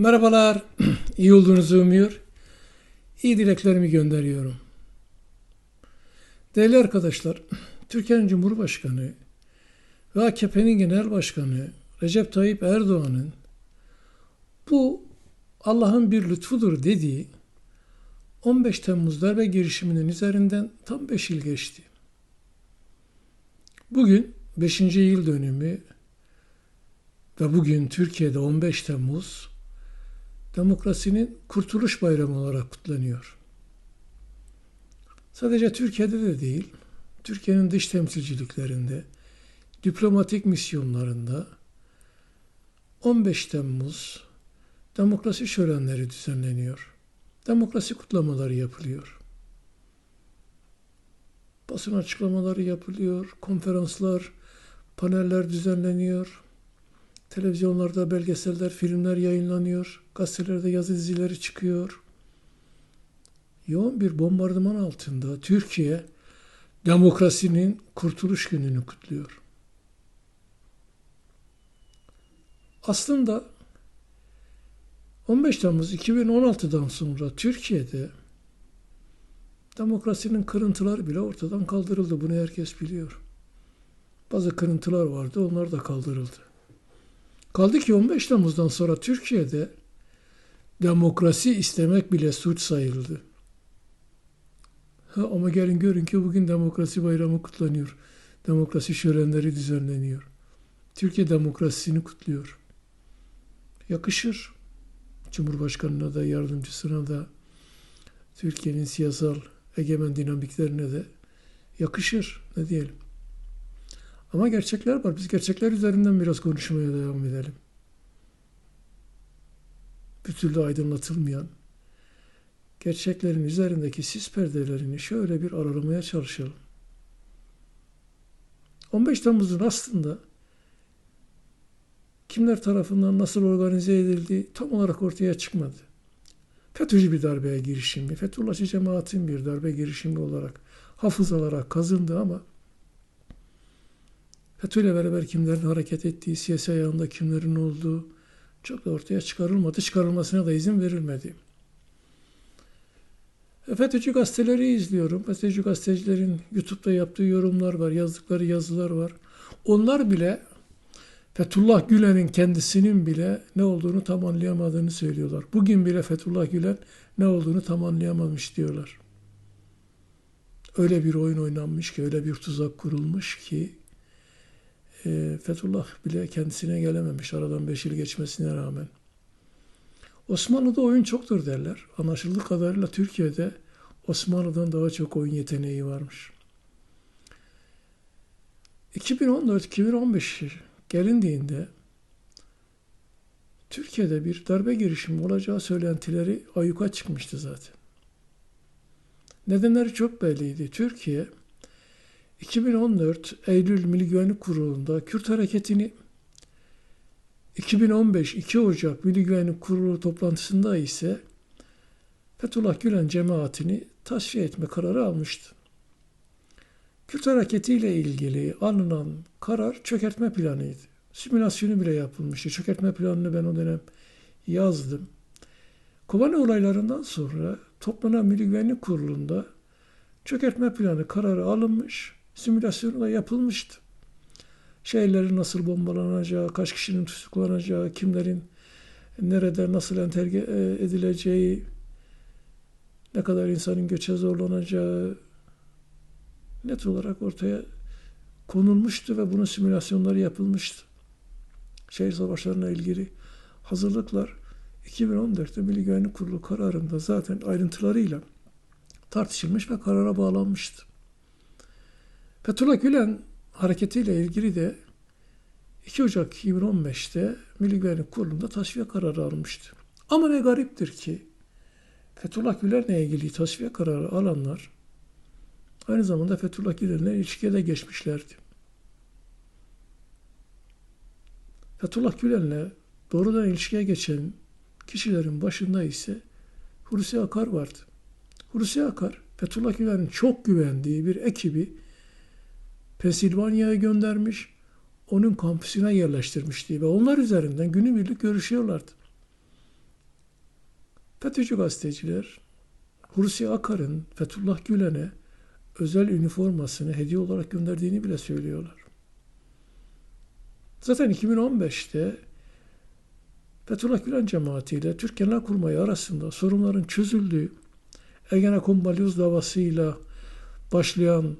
Merhabalar, iyi olduğunuzu umuyor. İyi dileklerimi gönderiyorum. Değerli arkadaşlar, Türkiye'nin Cumhurbaşkanı ve AKP'nin Genel Başkanı Recep Tayyip Erdoğan'ın bu Allah'ın bir lütfudur dediği 15 Temmuz darbe girişiminin üzerinden tam 5 yıl geçti. Bugün 5. yıl dönümü ve bugün Türkiye'de 15 Temmuz demokrasinin kurtuluş bayramı olarak kutlanıyor. Sadece Türkiye'de de değil, Türkiye'nin dış temsilciliklerinde, diplomatik misyonlarında 15 Temmuz demokrasi şölenleri düzenleniyor. Demokrasi kutlamaları yapılıyor. Basın açıklamaları yapılıyor, konferanslar, paneller düzenleniyor. Televizyonlarda belgeseller, filmler yayınlanıyor. Gazetelerde yazı dizileri çıkıyor. Yoğun bir bombardıman altında Türkiye demokrasinin kurtuluş gününü kutluyor. Aslında 15 Temmuz 2016'dan sonra Türkiye'de demokrasinin kırıntıları bile ortadan kaldırıldı. Bunu herkes biliyor. Bazı kırıntılar vardı, onlar da kaldırıldı. Kaldı ki 15 Temmuz'dan sonra Türkiye'de demokrasi istemek bile suç sayıldı. Ha, ama gelin görün ki bugün demokrasi bayramı kutlanıyor. Demokrasi şölenleri düzenleniyor. Türkiye demokrasisini kutluyor. Yakışır. Cumhurbaşkanına da, yardımcısına da, Türkiye'nin siyasal egemen dinamiklerine de yakışır. Ne diyelim. Ama gerçekler var. Biz gerçekler üzerinden biraz konuşmaya devam edelim. Bir türlü aydınlatılmayan gerçeklerin üzerindeki sis perdelerini şöyle bir aralamaya çalışalım. 15 Temmuz'un aslında kimler tarafından nasıl organize edildiği tam olarak ortaya çıkmadı. FETÖ'cü bir darbeye girişimi, Fethullahçı cemaatin bir darbe girişimi olarak hafızalara kazındı ama FETÖ ile beraber kimlerin hareket ettiği, siyasi ayağında kimlerin olduğu çok da ortaya çıkarılmadı. Çıkarılmasına da izin verilmedi. FETÖ'cü gazeteleri izliyorum. FETÖ'cü gazetecilerin YouTube'da yaptığı yorumlar var, yazdıkları yazılar var. Onlar bile Fethullah Gülen'in kendisinin bile ne olduğunu tam anlayamadığını söylüyorlar. Bugün bile Fethullah Gülen ne olduğunu tam anlayamamış diyorlar. Öyle bir oyun oynanmış ki, öyle bir tuzak kurulmuş ki e, Fethullah bile kendisine gelememiş aradan beş yıl geçmesine rağmen. Osmanlı'da oyun çoktur derler. Anlaşıldığı kadarıyla Türkiye'de Osmanlı'dan daha çok oyun yeteneği varmış. 2014-2015 gelindiğinde Türkiye'de bir darbe girişimi olacağı söylentileri ayyuka çıkmıştı zaten. Nedenleri çok belliydi. Türkiye 2014 Eylül Milli Güvenlik Kurulu'nda Kürt hareketini 2015 2 Ocak Milli Güvenlik Kurulu toplantısında ise Fethullah Gülen cemaatini tasfiye etme kararı almıştı. Kürt hareketiyle ilgili alınan karar çökertme planıydı. Simülasyonu bile yapılmıştı. Çökertme planını ben o dönem yazdım. Kobani olaylarından sonra toplanan Milli Güvenlik Kurulu'nda çökertme planı kararı alınmış, simülasyonu da yapılmıştı. Şehirlerin nasıl bombalanacağı, kaç kişinin tutuklanacağı, kimlerin nerede nasıl enterge edileceği, ne kadar insanın göçe zorlanacağı net olarak ortaya konulmuştu ve bunun simülasyonları yapılmıştı. Şehir savaşlarına ilgili hazırlıklar 2014'te Milli Güvenlik Kurulu kararında zaten ayrıntılarıyla tartışılmış ve karara bağlanmıştı. Fethullah Gülen hareketiyle ilgili de 2 Ocak 2015'te Milli Güvenlik Kurulu'nda tasfiye kararı almıştı. Ama ne gariptir ki Fethullah Gülen'le ilgili tasfiye kararı alanlar aynı zamanda Fethullah Gülen'le ilişkiye de geçmişlerdi. Fethullah Gülen'le doğrudan ilişkiye geçen kişilerin başında ise Hulusi Akar vardı. Hulusi Akar, Fethullah Gülen'in çok güvendiği bir ekibi Pensilvanya'ya göndermiş, onun kampüsüne yerleştirmişti ve onlar üzerinden günübirlik görüşüyorlardı. FETÖ'cü gazeteciler Hulusi Akar'ın Fethullah Gülen'e özel üniformasını hediye olarak gönderdiğini bile söylüyorlar. Zaten 2015'te Fethullah Gülen cemaatiyle Türk Genel Kurmayı arasında sorunların çözüldüğü, Ergenekon balyoz davasıyla başlayan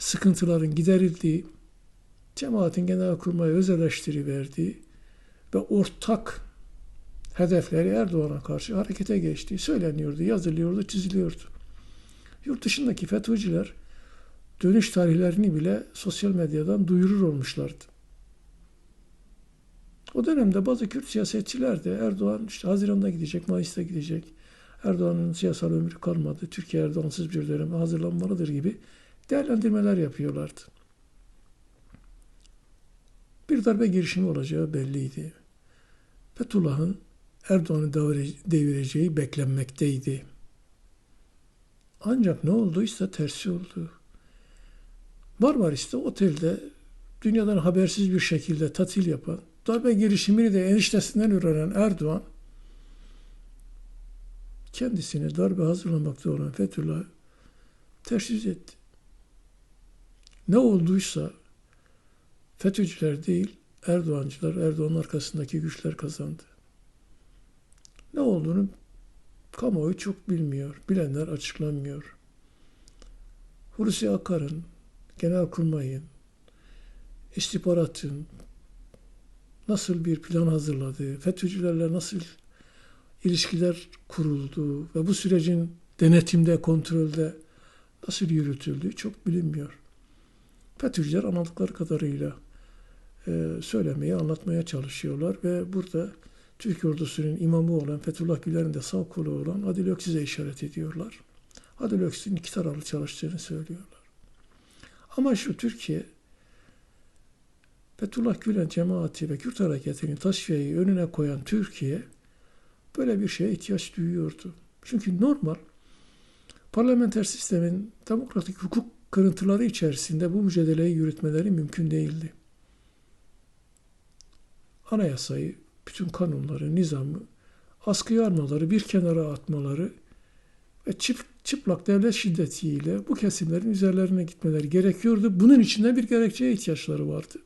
sıkıntıların giderildiği, cemaatin genel kurmaya öz eleştiri verdiği ve ortak hedefleri Erdoğan'a karşı harekete geçtiği söyleniyordu, yazılıyordu, çiziliyordu. Yurt dışındaki FETÖ'cüler dönüş tarihlerini bile sosyal medyadan duyurur olmuşlardı. O dönemde bazı Kürt siyasetçiler de Erdoğan işte Haziran'da gidecek, Mayıs'ta gidecek. Erdoğan'ın siyasal ömrü kalmadı. Türkiye Erdoğan'sız bir döneme hazırlanmalıdır gibi değerlendirmeler yapıyorlardı. Bir darbe girişimi olacağı belliydi. Fethullah'ın Erdoğan'ı devireceği beklenmekteydi. Ancak ne olduysa tersi oldu. Marmaris'te otelde dünyadan habersiz bir şekilde tatil yapan, darbe girişimini de eniştesinden öğrenen Erdoğan, kendisini darbe hazırlamakta olan Fethullah yüz etti. Ne olduysa FETÖ'cüler değil, Erdoğancılar, Erdoğan'ın arkasındaki güçler kazandı. Ne olduğunu kamuoyu çok bilmiyor. Bilenler açıklanmıyor. Hulusi Akar'ın, Genelkurmay'ın, istihbaratın nasıl bir plan hazırladığı, FETÖ'cülerle nasıl ilişkiler kurulduğu ve bu sürecin denetimde, kontrolde nasıl yürütüldüğü çok bilinmiyor. FETÖ'cüler anladıkları kadarıyla e, söylemeye, anlatmaya çalışıyorlar ve burada Türk ordusunun imamı olan Fethullah Gülen'in de sağ kolu olan Adil Öksüz'e işaret ediyorlar. Adil Öksüz'ün iki taraflı çalıştığını söylüyorlar. Ama şu Türkiye Fethullah Gülen cemaati ve Kürt hareketinin tasfiyeyi önüne koyan Türkiye böyle bir şeye ihtiyaç duyuyordu. Çünkü normal parlamenter sistemin demokratik hukuk kırıntıları içerisinde bu mücadeleyi yürütmeleri mümkün değildi. Anayasayı, bütün kanunları, nizamı askıya almaları, bir kenara atmaları ve çıplak devlet şiddetiyle bu kesimlerin üzerlerine gitmeleri gerekiyordu. Bunun içinde bir gerekçeye ihtiyaçları vardı.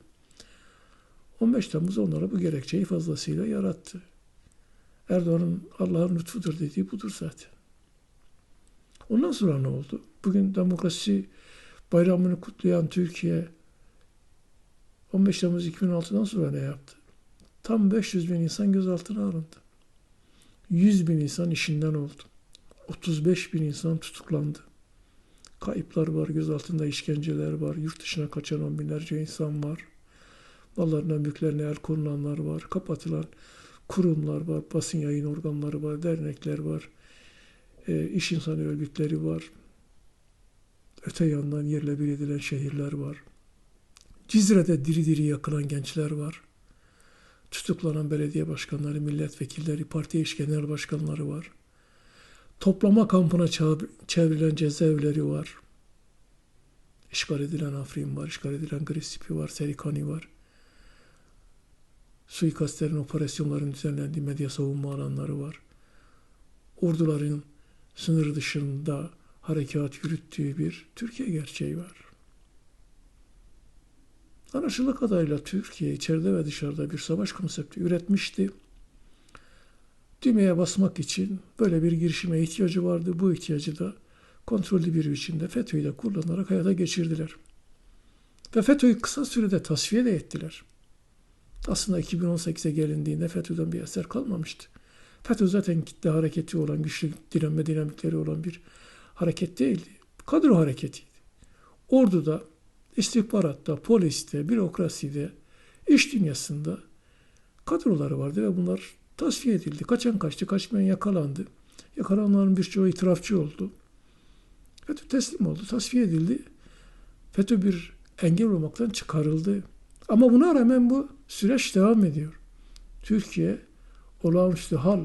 15 Temmuz onlara bu gerekçeyi fazlasıyla yarattı. Erdoğan'ın Allah'ın lütfudur dediği budur zaten. Ondan sonra ne oldu? Bugün demokrasi bayramını kutlayan Türkiye 15 Temmuz 2016'dan sonra ne yaptı? Tam 500 bin insan gözaltına alındı. 100 bin insan işinden oldu. 35 bin insan tutuklandı. Kayıplar var, gözaltında işkenceler var, yurt dışına kaçan on binlerce insan var. Mallarına, mülklerine el konulanlar var, kapatılan kurumlar var, basın yayın organları var, dernekler var, e, iş insanı örgütleri var. Öte yandan yerle bir edilen şehirler var. Cizre'de diri diri yakılan gençler var. Tutuklanan belediye başkanları, milletvekilleri, parti eş genel başkanları var. Toplama kampına çevrilen cezaevleri var. İşgal edilen Afrin var, işgal edilen Grisipi var, Serikani var. Suikastlerin, operasyonların düzenlendiği medya savunma alanları var. Orduların sınır dışında harekat yürüttüğü bir Türkiye gerçeği var. Anlaşıldığı kadarıyla Türkiye içeride ve dışarıda bir savaş konsepti üretmişti. Düğmeye basmak için böyle bir girişime ihtiyacı vardı. Bu ihtiyacı da kontrollü bir biçimde FETÖ'yü de kullanarak hayata geçirdiler. Ve FETÖ'yü kısa sürede tasfiye de ettiler. Aslında 2018'e gelindiğinde FETÖ'den bir eser kalmamıştı. FETÖ zaten kitle hareketi olan, güçlü direnme dinamikleri olan bir hareket değildi. Kadro hareketiydi. Orduda istihbaratta, poliste, bürokraside, iş dünyasında kadroları vardı ve bunlar tasfiye edildi. Kaçan kaçtı, kaçmayan yakalandı. Yakalananların birçoğu itirafçı oldu. FETÖ teslim oldu, tasfiye edildi. FETÖ bir engel olmaktan çıkarıldı. Ama buna rağmen bu süreç devam ediyor. Türkiye olağanüstü hal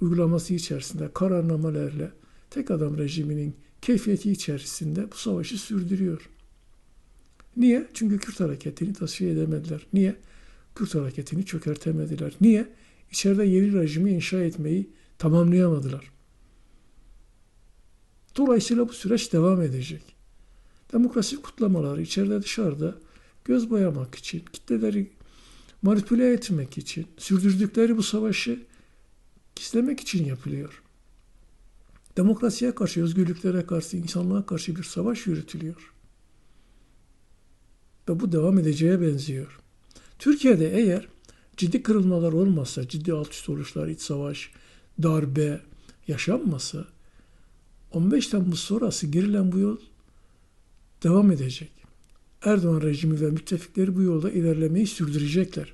uygulaması içerisinde kararnamelerle tek adam rejiminin keyfiyeti içerisinde bu savaşı sürdürüyor. Niye? Çünkü Kürt hareketini tasfiye edemediler. Niye? Kürt hareketini çökertemediler. Niye? İçeride yeni rejimi inşa etmeyi Tamamlayamadılar. Dolayısıyla bu süreç devam edecek. Demokrasi kutlamaları içeride dışarıda göz boyamak için, kitleleri manipüle etmek için, sürdürdükleri bu savaşı gizlemek için yapılıyor. Demokrasiye karşı, özgürlüklere karşı, insanlığa karşı bir savaş yürütülüyor. Ve bu devam edeceğe benziyor. Türkiye'de eğer ciddi kırılmalar olmazsa, ciddi alt üst oluşlar, iç savaş, darbe yaşanmasa 15 Temmuz sonrası girilen bu yol devam edecek. Erdoğan rejimi ve müttefikleri bu yolda ilerlemeyi sürdürecekler.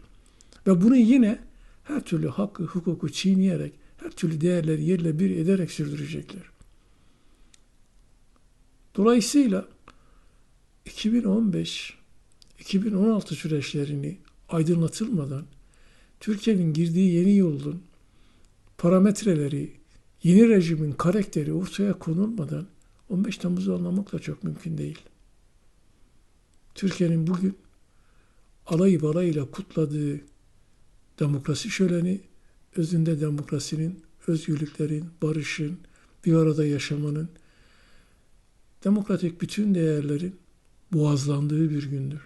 Ve bunu yine her türlü hakkı, hukuku çiğneyerek, her türlü değerleri yerle bir ederek sürdürecekler. Dolayısıyla 2015-2016 süreçlerini aydınlatılmadan Türkiye'nin girdiği yeni yolun parametreleri, yeni rejimin karakteri ortaya konulmadan 15 Temmuz'u anlamak da çok mümkün değil. Türkiye'nin bugün alayı balayıyla kutladığı demokrasi şöleni, özünde demokrasinin, özgürlüklerin, barışın, bir arada yaşamanın, demokratik bütün değerlerin boğazlandığı bir gündür.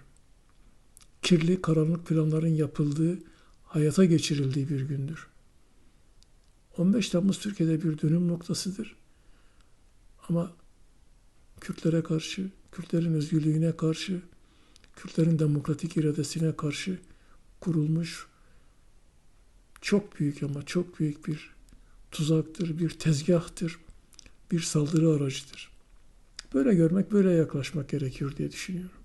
Kirli, karanlık planların yapıldığı, hayata geçirildiği bir gündür. 15 Temmuz Türkiye'de bir dönüm noktasıdır. Ama Kürtlere karşı, Kürtlerin özgürlüğüne karşı, Kürtlerin demokratik iradesine karşı kurulmuş çok büyük ama çok büyük bir tuzaktır, bir tezgahtır, bir saldırı aracıdır. Böyle görmek, böyle yaklaşmak gerekiyor diye düşünüyorum.